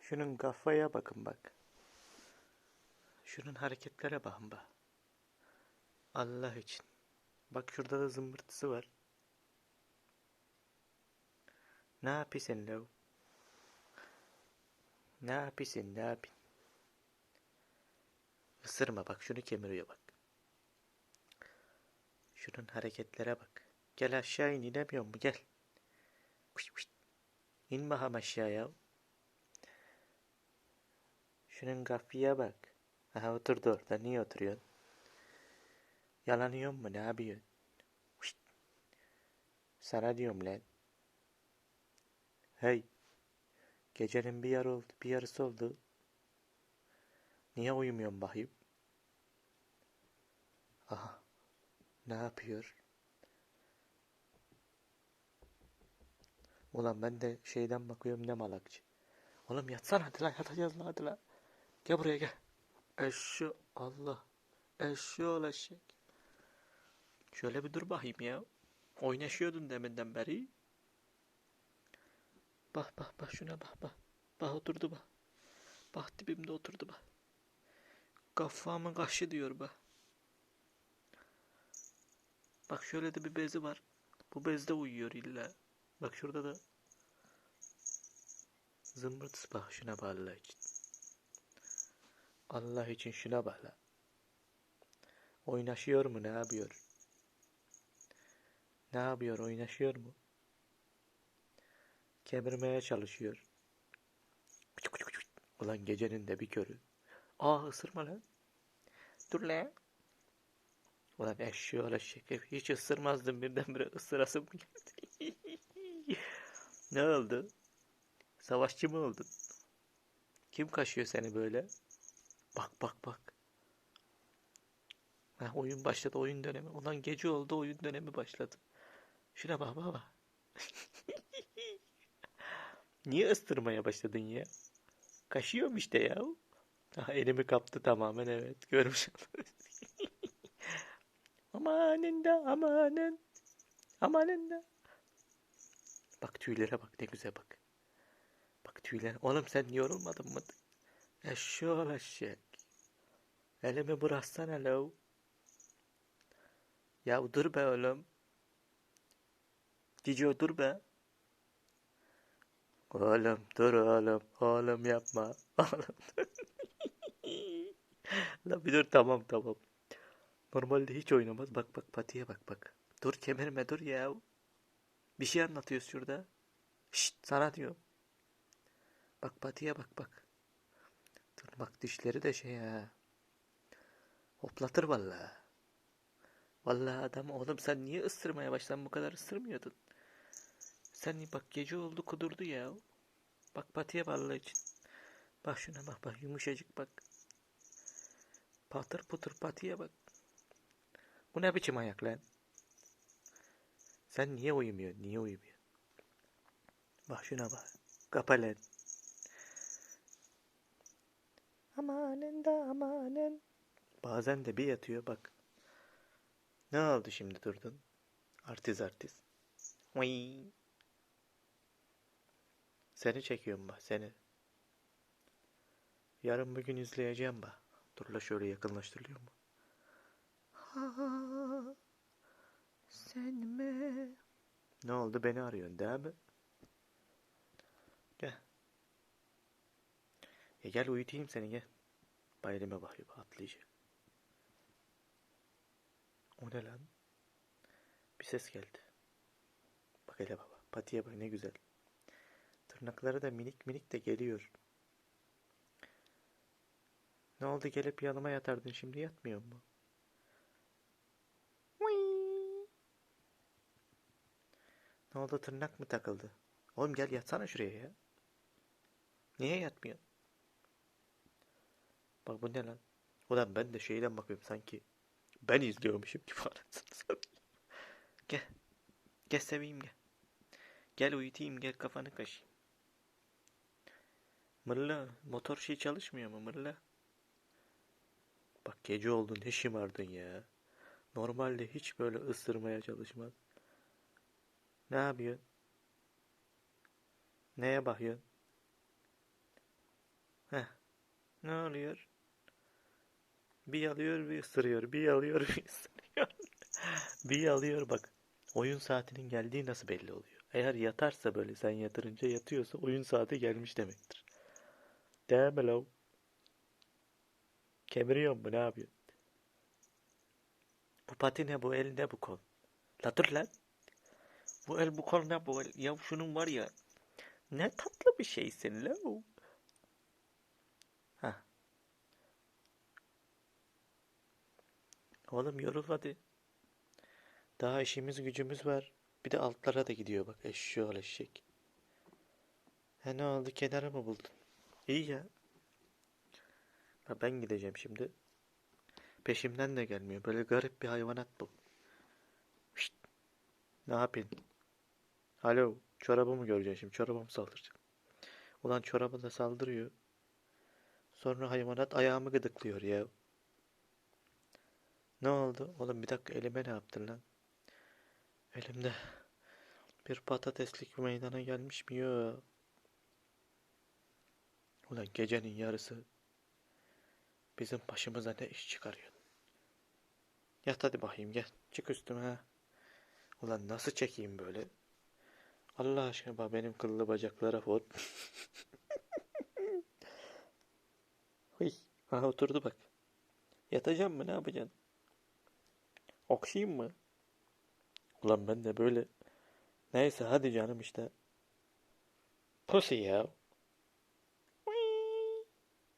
Şunun kafaya bakın bak. Şunun hareketlere bakın bak. Allah için. Bak şurada da zımbırtısı var. Ne yapıyorsun lav? Ne yapıyorsun ne yapıyorsun? Isırma bak şunu kemiriyor bak. Şunun hareketlere bak. Gel aşağı in inemiyor mu gel. İn bakalım aşağıya. Şunun kafaya bak. Aha oturdu orada. Niye oturuyorsun? Yalanıyor mu? Ne yapıyorsun? Kuş. Sana diyorum lan. Hey. Gecenin bir yarı oldu, bir yarısı oldu. Niye uyumuyorsun bakayım? Aha. Ne yapıyor? Ulan ben de şeyden bakıyorum ne malakçı. Oğlum yatsana hadi lan yatacağız lan hadi lan. Gel buraya gel. Eşşo Allah. Eşşo eşek. Şöyle bir dur bakayım ya. Oynaşıyordun deminden beri. Bak bak bak şuna bak bak. Bak oturdu bak. Bak dibimde oturdu bak. Kafamın kaşı diyor bak. Bak şöyle de bir bezi var. Bu bezde uyuyor illa. Bak şurada da zımbırtısı bak şuna bak Allah için. Allah için şuna bak la. Oynaşıyor mu ne yapıyor? Ne yapıyor oynaşıyor mu? Kemirmeye çalışıyor. Ulan gecenin de bir körü. Aa ısırma lan. Dur lan. Ulan eşşoğlu eşek. Hiç ısırmazdım birdenbire ısırasım geldi. Ne oldu? Savaşçı mı oldun? Kim kaşıyor seni böyle? Bak bak bak. Ha, oyun başladı oyun dönemi. Ulan gece oldu oyun dönemi başladı. Şuna bak baba. Niye ıstırmaya başladın ya? Kaşıyorum işte ya. Aha, elimi kaptı tamamen evet. Görmüş. amanın da amanın. Amanın da. Bak tüylere bak ne güzel bak. Bak tüylere. Oğlum sen yorulmadın mı? Eşşoğlu eşek. Elimi bıraksana lav. Ya dur be oğlum. Cicio dur be. Oğlum dur oğlum. Oğlum yapma. Oğlum. La bir dur tamam tamam. Normalde hiç oynamaz. Bak bak patiye bak bak. Dur kemirme dur ya. Bir şey anlatıyoruz şurada. Şşt sana diyorum. Bak patiye bak bak. Dur bak dişleri de şey ha. Hoplatır vallahi. Vallahi adam oğlum sen niye ısırmaya başladın bu kadar ısırmıyordun. Sen bak gece oldu kudurdu ya. Bak patiye vallahi için. Bak şuna bak bak yumuşacık bak. Patır putur patiye bak. Bu ne biçim ayak lan? Sen niye uyumuyorsun? Niye uyumuyorsun? Bak şuna bak. Kapa lan. Amanın da amanın. Bazen de bir yatıyor bak. Ne oldu şimdi durdun? Artiz artiz. Uy. Seni çekiyorum bak seni. Yarın bugün izleyeceğim bak. Dur la şöyle yakınlaştırılıyor mu? Ha, sen mi? Ne oldu beni arıyorsun değil mi? Gel. Ya gel uyutayım seni gel. Bayrağa bakıyor atlayacak. O ne lan? Bir ses geldi. Bak hele baba. Patiye bak ne güzel. Tırnakları da minik minik de geliyor. Ne oldu gelip yanıma yatardın şimdi yatmıyor mu? Ne oldu tırnak mı takıldı? Oğlum gel yatsana şuraya ya. Niye yatmıyor? Bak bu ne lan? Ulan ben de şeyden bakıyorum sanki. Ben izliyormuşum gibi anasını. Gel. Gel seveyim gel. Gel uyutayım gel kafanı kaşıyım. Mırla motor şey çalışmıyor mu mırla? Bak gece oldu ne şımardın ya. Normalde hiç böyle ısırmaya çalışmaz. Ne yapıyorsun? Neye bakıyorsun? Heh. Ne oluyor? Bir alıyor bir ısırıyor. Bir alıyor bir ısırıyor. bir alıyor bak. Oyun saatinin geldiği nasıl belli oluyor? Eğer yatarsa böyle sen yatırınca yatıyorsa oyun saati gelmiş demektir. Değil mi lav? Kemiriyor mu ne yapıyor? Bu pati bu el bu kol? La dur lan. Bu el bu kol ne bu el? Ya şunun var ya. Ne tatlı bir şeysin la. Hah. Oğlum yorul hadi. Daha işimiz gücümüz var. Bir de altlara da gidiyor bak eşşoğlu eşek. He ne oldu kenara mı buldun? İyi ya. Ha, ben gideceğim şimdi. Peşimden de gelmiyor. Böyle garip bir hayvanat bu. Şşt. Ne yapayım? Alo. Çorabımı göreceksin şimdi. Çorabımı saldıracak. Ulan çorabı da saldırıyor. Sonra hayvanat ayağımı gıdıklıyor ya. Ne oldu? Oğlum bir dakika elime ne yaptın lan? Elimde bir patateslik meydana gelmiş mi? Yo. Ulan gecenin yarısı bizim başımıza ne iş çıkarıyor? Yat hadi bakayım gel. Çık üstüme. Ulan nasıl çekeyim böyle? Allah aşkına bak benim kıllı bacaklara vur. Hıy. Aha oturdu bak. Yatacağım mı ne yapacaksın? Okşayayım mı? Ulan ben de böyle. Neyse hadi canım işte. Pussy ya.